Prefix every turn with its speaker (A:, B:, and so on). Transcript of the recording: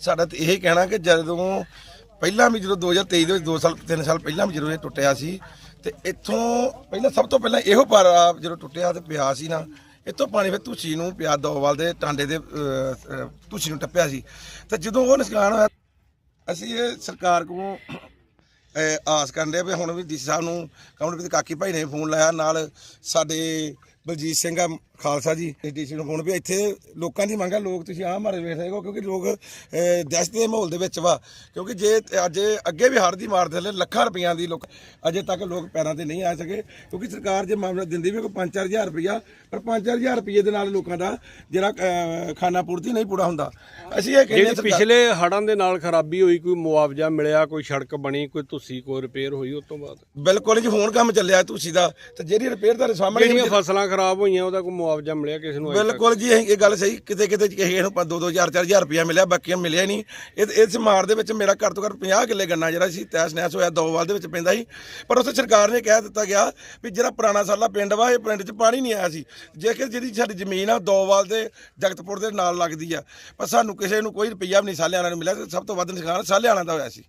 A: ਸਾਡਾ ਤਾਂ ਇਹ ਕਹਿਣਾ ਕਿ ਜਦੋਂ ਪਹਿਲਾਂ ਵੀ ਜਦੋਂ 2023 ਦੇ ਵਿੱਚ 2 ਸਾਲ 3 ਸਾਲ ਪਹਿਲਾਂ ਵੀ ਜਦੋਂ ਇਹ ਟੁੱਟਿਆ ਸੀ, ਤੇ ਇੱਥੋਂ ਪਹਿਲਾਂ ਸਭ ਤੋਂ ਪਹਿਲਾਂ ਇਹੋ ਪਾਰਾ ਜਦੋਂ ਟੁੱਟਿਆ ਤੇ ਪਿਆ ਸੀ ਨਾ, ਇੱਥੋਂ ਪਾਣੀ ਫਿਰ ਤੁਸੀ ਨੂੰ ਪਿਆ ਦੋਵਾਲ ਦੇ ਟਾਂਡੇ ਦੇ ਤੁਸੀ ਨੂੰ ਟੱਪਿਆ ਸੀ। ਤੇ ਜਦੋਂ ਉਹ ਨੁਕਸਾਨ ਹੋਇਆ, ਅਸੀਂ ਇਹ ਸਰਕਾਰ ਕੋਲੋਂ ਆਸ ਕਰਨ ਦੇ ਵੀ ਹੁਣ ਵੀ ਡੀਸੀ ਸਾਹਿਬ ਨੂੰ ਕਮਲਪ੍ਰੀਤ ਕਾਕੀ ਭਾਈ ਨੇ ਫੋਨ ਲਾਇਆ, ਨਾਲ ਸਾਡੇ ਬਲਜੀਤ ਸਿੰਘ ਆ ਖਾਲਸਾ ਜੀ ਡੀਸੀ ਨੂੰ ਫੋਨ ਵੀ ਇੱਥੇ ਲੋਕਾਂ ਦੀ ਮੰਗ ਆ ਲੋਕ ਤੁਸੀਂ ਆਹ ਮਾਰੇ ਵੇਖ ਰਹੇ ਹੋ ਕਿਉਂਕਿ ਲੋਕ ਅਹ, ਦਹਿਸ਼ਤ ਦੇ ਮਾਹੌਲ ਦੇ ਵਿੱਚ ਵਾ। ਕਿਉਂਕਿ ਜੇ ਅੱਜ ਅੱਗੇ ਵੀ ਹੜ੍ਹ ਦੀ ਮਾਰ ਥੱਲੇ ਲੱਖਾਂ ਰੁਪਈਆਂ ਦੀ ਲੋਕ ਅਜੇ ਤੱਕ ਲੋਕ ਪੈਰਾਂ ਤੇ ਨਹੀਂ ਆ ਸਕੇ। ਕਿਉਂਕਿ ਸਰਕਾਰ ਜੇ ਮਾਮਲਾ ਦਿੰਦੀ ਵੀ ਕੋਈ 5-4000 ਰੁਪਈਆ ਪਰ 5-4000 ਰੁਪਈਏ ਦੇ ਨਾਲ ਲੋਕਾਂ ਦਾ ਜਿਹੜਾ ਅਹ, ਖਾਣਾ ਪੂਰਤੀ ਨਹੀਂ ਪੂਰਾ ਹੁੰਦਾ। ਅਸੀਂ ਇਹ ਕਹਿੰਦੇ
B: ਜਿਹੜੀ
A: ਸਰਕਾਰ-
B: ਪਿਛਲੇ ਹੜਾਂ ਦੇ ਨਾਲ ਖਰਾਬੀ ਹੋਈ ਕੋਈ ਮੁਆਵਜ਼ਾ ਮਿਲਿਆ ਕੋਈ ਸੜਕ ਬਣੀ ਕੋਈ ਤੁਸੀਂ ਕੋਈ ਰਿਪੇਅਰ ਹੋਈ ਉਸ ਤੋਂ ਬਾਅਦ?
A: ਬਿਲਕੁਲ ਜੀ ਹੁਣ ਕੰਮ ਚੱਲਿਆ ਤੁਸੀਂ ਦਾ ਤੇ ਜਿਹੜੀ ਰਿਪੇਅਰ ਤੁਹਾਡੇ ਸਾਹਮਣੇ
B: ਜਿਹੜੀਆਂ ਫਸਲਾਂ ਖਰਾਬ ਹੋਈਆਂ, ਉਹਦਾ ਕੋਈ ਮੁਆਵਜ਼ਾ ਮਿਲਿਆ ਕਿਸੇ ਨੂੰ ਅਜੇ ਤੱਕ?
A: ਬਿਲਕੁਲ ਜੀ ਅਸੀਂ ਇਹ ਗੱਲ ਸਹੀ। ਕਿਤੇ ਕਿਤੇ ਕਿਸੇ ਨੂੰ 2 2000 4000 ਰੁਪਇਆ ਮਿਲਿਆ, ਬਾਕੀਆਂ ਨੂੰ ਮਿਲਿਆ ਨਹੀਂ। ਇਹ ਇਸ ਮਾਰ ਦੇ ਵਿੱਚ ਮੇਰਾ ਘੱਟ ਤੋਂ ਘੱਟ 50 ਕਿੱਲੇ ਗੰਨਾ ਜਿਹੜਾ ਸੀ ਤੈਸ ਨੈਸ ਹੋਇਆ ਦੋਵਾਲ ਦੇ ਵਿੱਚ ਪੈਂਦਾ ਸੀ। ਪਰ ਉੱਥੇ ਸਰਕਾਰ ਨੇ ਕਹਿ ਦਿੱਤਾ ਗਿਆ ਵੀ ਜਿਹੜਾ ਪੁਰਾਣਾ ਸਾਲਾ ਪਿੰਡ ਵਾ, ਇਹ ਪਿੰਡ 'ਚ ਪਾਣੀ ਨਹੀਂ ਆਇਆ ਸੀ। ਜੇਕਰ ਜਿਹੜੀ ਸਾਡੀ ਜ਼ਮੀਨ ਆ ਦੋਵਾਲ ਦੇ, ਜਗਤਪੁਰ ਦੇ ਨਾਲ ਲੱਗਦੀ ਆ। ਪਰ ਸਾਨੂੰ ਕਿਸੇ ਨੂੰ ਕੋਈ ਰੁਪਈਆ ਵੀ ਨਹੀਂ ਸਾਲਿਆਣਾ ਨੂੰ ਮਿਲਿਆ, ਤੇ ਸਭ ਤੋਂ ਵੱਧ ਨੁਕਸਾਨ ਸਾਲਿਆਣਾ ਦਾ ਹੋਇਆ ਸੀ।